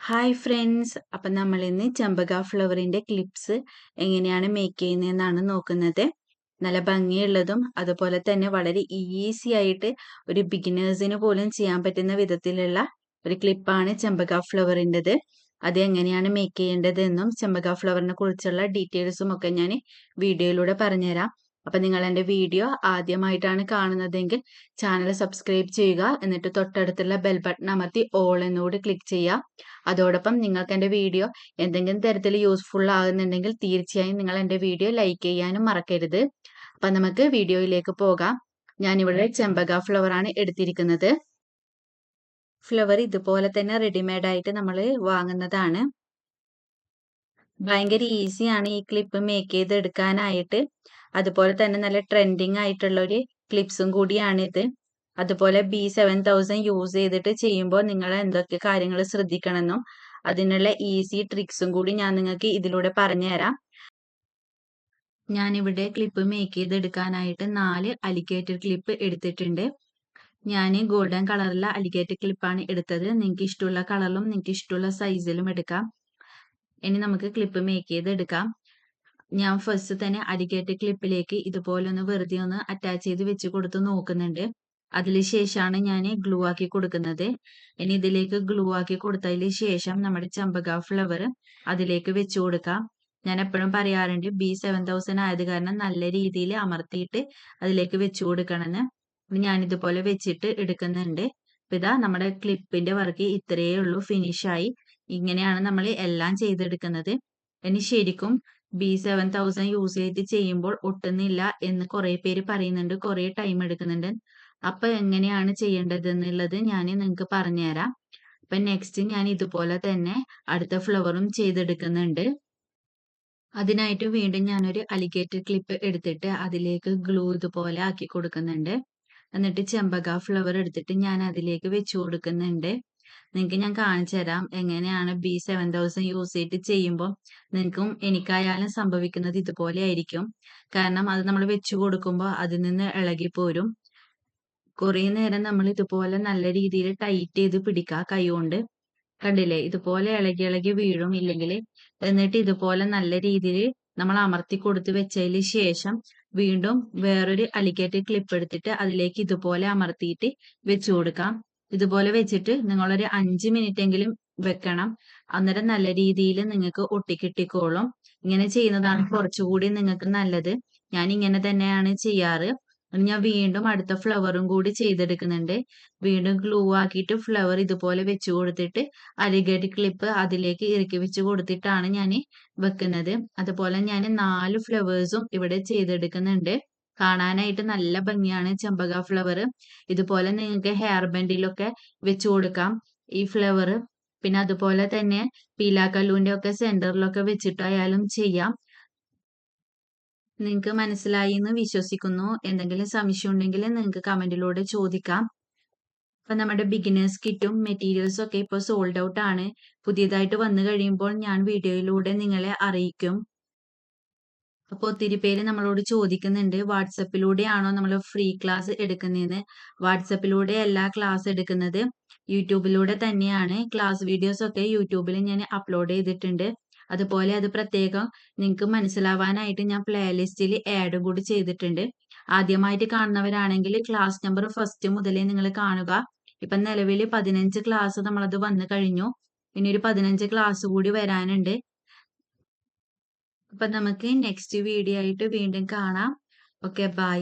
Hi friends അപ്പം നമ്മൾ ഇന്ന് ചെമ്പക ഫ്ലവറിന്റെ ക്ലിപ്സ് എങ്ങനെയാണ് മേക്ക് ചെയ്യുന്നതെന്നാണ് നോക്കുന്നത്. നല്ല ഭംഗിയുള്ളതും അതുപോലെ തന്നെ വളരെ ഈസി ആയിട്ട് ഒരു ബിഗിനേഴ്സിന് പോലും ചെയ്യാൻ പറ്റുന്ന വിധത്തിലുള്ള ഒരു ക്ലിപ്പാണ് ചെമ്പക ഫ്ലവറിന്റെത്. അത് എങ്ങനെയാണ് മേക്ക് ചെയ്യേണ്ടതെന്നും ചെമ്പക ഫ്ലവറിനെ കുറിച്ചുള്ള ഡീറ്റെയിൽസും ഒക്കെ ഞാൻ വീഡിയോയിലൂടെ പറഞ്ഞുതരാം. അപ്പം നിങ്ങൾ എന്റെ വീഡിയോ ആദ്യമായിട്ടാണ് കാണുന്നതെങ്കിൽ ചാനൽ സബ്സ്ക്രൈബ് ചെയ്യുക എന്നിട്ട് തൊട്ടടുത്തുള്ള ബെൽ ബട്ടൺ അമർത്തി ഓൾ എന്നോട് ക്ലിക്ക് ചെയ്യുക. അതോടൊപ്പം നിങ്ങൾക്ക് എന്റെ വീഡിയോ എന്തെങ്കിലും തരത്തിൽ യൂസ്ഫുൾ ആകുന്നുണ്ടെങ്കിൽ തീർച്ചയായും നിങ്ങൾ എന്റെ വീഡിയോ ലൈക്ക് ചെയ്യാനും മറക്കരുത്. അപ്പം നമുക്ക് വീഡിയോയിലേക്ക് പോകാം. ഞാനിവിടെ ചെമ്പക ഫ്ലവർ ആണ് എടുത്തിരിക്കുന്നത്. ഫ്ലവർ ഇതുപോലെ തന്നെ റെഡിമെയ്ഡ് ആയിട്ട് നമ്മൾ വാങ്ങുന്നതാണ്. ഭയങ്കര ഈസിയാണ് ഈ ക്ലിപ്പ് മേക്ക് ചെയ്ത് എടുക്കാനായിട്ട് അതുപോലെ തന്നെ നല്ല ട്രെൻഡിങ് ആയിട്ടുള്ള ഒരു ക്ലിപ്സും കൂടിയാണിത് അതുപോലെ ബി സെവൻ തൗസൻഡ് യൂസ് ചെയ്തിട്ട് ചെയ്യുമ്പോൾ നിങ്ങൾ എന്തൊക്കെ കാര്യങ്ങൾ ശ്രദ്ധിക്കണമെന്നും അതിനുള്ള ഈസി ട്രിക്സും കൂടി ഞാൻ നിങ്ങൾക്ക് ഇതിലൂടെ പറഞ്ഞുതരാം. ഞാനിവിടെ ക്ലിപ്പ് മേക്ക് ചെയ്തെടുക്കാനായിട്ട് നാല് അലിഗേറ്റർ ക്ലിപ്പ് എടുത്തിട്ടുണ്ട്. ഞാൻ ഗോൾഡൻ കളറിലെ അലിഗേറ്റർ ക്ലിപ്പാണ് എടുത്തത്. നിങ്ങൾക്ക് ഇഷ്ടമുള്ള കളറിലും നിങ്ങൾക്ക് ഇഷ്ടമുള്ള സൈസിലും എടുക്കാം. ഇനി നമുക്ക് ക്ലിപ്പ് മേക്ക് ചെയ്തെടുക്കാം. ഞാൻ ഫസ്റ്റ് തന്നെ അരികേറ്റ ക്ലിപ്പിലേക്ക് ഇതുപോലെ ഒന്ന് വെറുതെ ഒന്ന് അറ്റാച്ച് ചെയ്ത് വെച്ച് കൊടുത്ത് നോക്കുന്നുണ്ട്. അതിന് ശേഷമാണ് ഞാൻ ഗ്ലൂ ആക്കി കൊടുക്കുന്നത്. ഇനി ഇതിലേക്ക് ഗ്ലൂ ആക്കി കൊടുത്തതിന് ശേഷം നമ്മുടെ ചമ്പക ഫ്ലവർ അതിലേക്ക് വെച്ച് കൊടുക്കാം. ഞാൻ എപ്പോഴും പറയാറുണ്ട് ബി സെവൻ തൗസൻഡ് ആയത് കാരണം നല്ല രീതിയിൽ അമർത്തിയിട്ട് അതിലേക്ക് വെച്ച് കൊടുക്കണമെന്ന്. ഞാൻ ഇതുപോലെ വെച്ചിട്ട് എടുക്കുന്നുണ്ട്. ഇതാ നമ്മുടെ ക്ലിപ്പിന്റെ വർക്ക് ഇത്രയേ ഉള്ളൂ ഫിനിഷായി ഇങ്ങനെയാണ് നമ്മൾ എല്ലാം ചെയ്തെടുക്കുന്നത്. ഇനി ശരിക്കും ബി സെവൻ തൗസൻഡ് യൂസ് ചെയ്ത് ചെയ്യുമ്പോൾ ഒട്ടുന്നില്ല എന്ന് കുറേ പേര് പറയുന്നുണ്ട് കുറേ ടൈം എടുക്കുന്നുണ്ട്. അപ്പൊ എങ്ങനെയാണ് ചെയ്യേണ്ടത് എന്നുള്ളത് ഞാൻ നിങ്ങൾക്ക് പറഞ്ഞുതരാം. അപ്പൊ നെക്സ്റ്റ് ഞാൻ ഇതുപോലെ തന്നെ അടുത്ത ഫ്ലവറും ചെയ്തെടുക്കുന്നുണ്ട്. അതിനായിട്ട് വീണ്ടും ഞാനൊരു അലിഗേറ്റർ ക്ലിപ്പ് എടുത്തിട്ട് അതിലേക്ക് ഗ്ലൂ ഇതുപോലെ ആക്കി കൊടുക്കുന്നുണ്ട്. എന്നിട്ട് ചെമ്പക ഫ്ലവർ എടുത്തിട്ട് ഞാൻ അതിലേക്ക് വെച്ചു കൊടുക്കുന്നുണ്ട്. നിങ്ങൾക്ക് ഞാൻ കാണിച്ചു തരാം എങ്ങനെയാണ് ബി സെവൻ തൗസൻഡ് യൂസ് ചെയ്തിട്ട് ചെയ്യുമ്പോൾ നിങ്ങൾക്കും എനിക്കായാലും സംഭവിക്കുന്നത് ഇതുപോലെ ആയിരിക്കും. കാരണം അത് നമ്മൾ വെച്ചു കൊടുക്കുമ്പോൾ അതിൽ നിന്ന് ഇളകിപ്പോരും കുറേ നേരം നമ്മൾ ഇതുപോലെ നല്ല രീതിയിൽ ടൈറ്റ് ചെയ്ത് പിടിക്കുക കൈകൊണ്ട് കണ്ടില്ലേ? ഇതുപോലെ ഇളകി ഇളകി വീഴും ഇല്ലെങ്കിൽ എന്നിട്ട് ഇതുപോലെ നല്ല രീതിയിൽ നമ്മൾ അമർത്തി കൊടുത്ത് വെച്ചതിന് ശേഷം വീണ്ടും വേറൊരു അലിക്കേറ്റഡ് ക്ലിപ്പ് എടുത്തിട്ട് അതിലേക്ക് ഇതുപോലെ അമർത്തിയിട്ട് വെച്ചു കൊടുക്കാം. ഇതുപോലെ വെച്ചിട്ട് നിങ്ങളൊരു അഞ്ച് മിനിറ്റ് എങ്കിലും വെക്കണം. അന്നേരം നല്ല രീതിയിൽ നിങ്ങൾക്ക് ഒട്ടിക്കിട്ടിക്കോളും. ഇങ്ങനെ ചെയ്യുന്നതാണ് കുറച്ചുകൂടി നിങ്ങൾക്ക് നല്ലത്. ഞാൻ ഇങ്ങനെ തന്നെയാണ് ചെയ്യാറ്. ഞാൻ വീണ്ടും അടുത്ത ഫ്ലവറും കൂടി ചെയ്തെടുക്കുന്നുണ്ട്. വീണ്ടും ഗ്ലൂ ആക്കിയിട്ട് ഫ്ലവർ ഇതുപോലെ വെച്ചു കൊടുത്തിട്ട് അരികടി ക്ലിപ്പ് അതിലേക്ക് ഇറക്കി വെച്ച് കൊടുത്തിട്ടാണ് ഞാൻ വെക്കുന്നത്. അതുപോലെ ഞാൻ നാല് ഫ്ലവേഴ്സും ഇവിടെ ചെയ്തെടുക്കുന്നുണ്ട്. കാണാനായിട്ട് നല്ല ഭംഗിയാണ് ചെമ്പക ഫ്ലവർ ഇതുപോലെ നിങ്ങൾക്ക് ഹെയർ ബെൻഡിലൊക്കെ വെച്ച് കൊടുക്കാം ഈ ഫ്ലവർ പിന്നെ അതുപോലെ തന്നെ പീലാക്കല്ലൂന്റെ ഒക്കെ സെന്ററിലൊക്കെ വെച്ചിട്ടായാലും ചെയ്യാം. നിങ്ങൾക്ക് മനസ്സിലായി എന്ന് വിശ്വസിക്കുന്നു. എന്തെങ്കിലും സംശയം ഉണ്ടെങ്കിൽ നിങ്ങൾക്ക് കമന്റിലൂടെ ചോദിക്കാം. അപ്പൊ നമ്മുടെ ബിഗിനേഴ്സ് കിറ്റും മെറ്റീരിയൽസും ഒക്കെ ഇപ്പോൾ സോൾഡ് ഔട്ട് ആണ്. പുതിയതായിട്ട് വന്നു കഴിയുമ്പോൾ ഞാൻ വീഡിയോയിലൂടെ നിങ്ങളെ അറിയിക്കും. അപ്പോൾ ഒത്തിരി പേര് നമ്മളോട് ചോദിക്കുന്നുണ്ട് വാട്സപ്പിലൂടെയാണോ നമ്മൾ ഫ്രീ ക്ലാസ് എടുക്കുന്നതെന്ന്. വാട്സപ്പിലൂടെ എല്ലാ ക്ലാസ് എടുക്കുന്നത് യൂട്യൂബിലൂടെ തന്നെയാണ്. ക്ലാസ് വീഡിയോസ് ഒക്കെ യൂട്യൂബിൽ ഞാൻ അപ്ലോഡ് ചെയ്തിട്ടുണ്ട്. അതുപോലെ അത് പ്രത്യേകം നിങ്ങൾക്ക് മനസ്സിലാവാനായിട്ട് ഞാൻ പ്ലേലിസ്റ്റിൽ ആഡ് കൂടി ചെയ്തിട്ടുണ്ട്. ആദ്യമായിട്ട് കാണുന്നവരാണെങ്കിൽ ക്ലാസ് നമ്പർ ഫസ്റ്റ് മുതലേ നിങ്ങൾ കാണുക. ഇപ്പൊ നിലവിൽ പതിനഞ്ച് ക്ലാസ് നമ്മളത് വന്നു കഴിഞ്ഞു. ഇനി ഒരു പതിനഞ്ച് ക്ലാസ് കൂടി വരാനുണ്ട്. അപ്പൊ നമുക്ക് നെക്സ്റ്റ് വീഡിയോ ആയിട്ട് വീണ്ടും കാണാം. Okay bye